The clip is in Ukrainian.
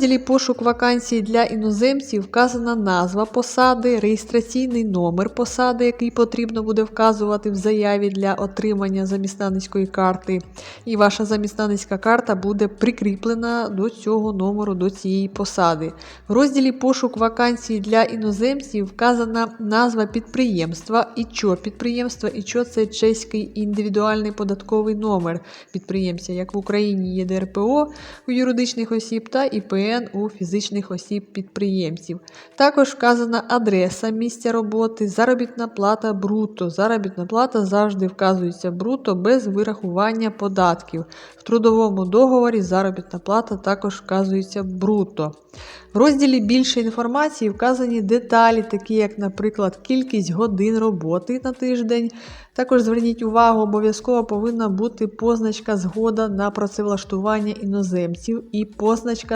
розділі Пошук вакансій для іноземців вказана назва посади, реєстраційний номер посади, який потрібно буде вказувати в заяві для отримання заміснаницької карти. І ваша заміснаницька карта буде прикріплена до цього номеру, до цієї посади. В розділі Пошук вакансій для іноземців вказана назва підприємства, і що підприємства, і що це чеський індивідуальний податковий номер підприємця, як в Україні є ДРПО у юридичних осіб та ІПН у фізичних осіб-підприємців. Також вказана адреса місця роботи, заробітна плата бруто. Заробітна плата завжди вказується бруто без вирахування податків. В трудовому договорі заробітна плата також вказується бруто. В розділі більше інформації вказані деталі, такі як, наприклад, кількість годин роботи на тиждень. Також зверніть увагу, обов'язково повинна бути позначка згода на працевлаштування іноземців і позначка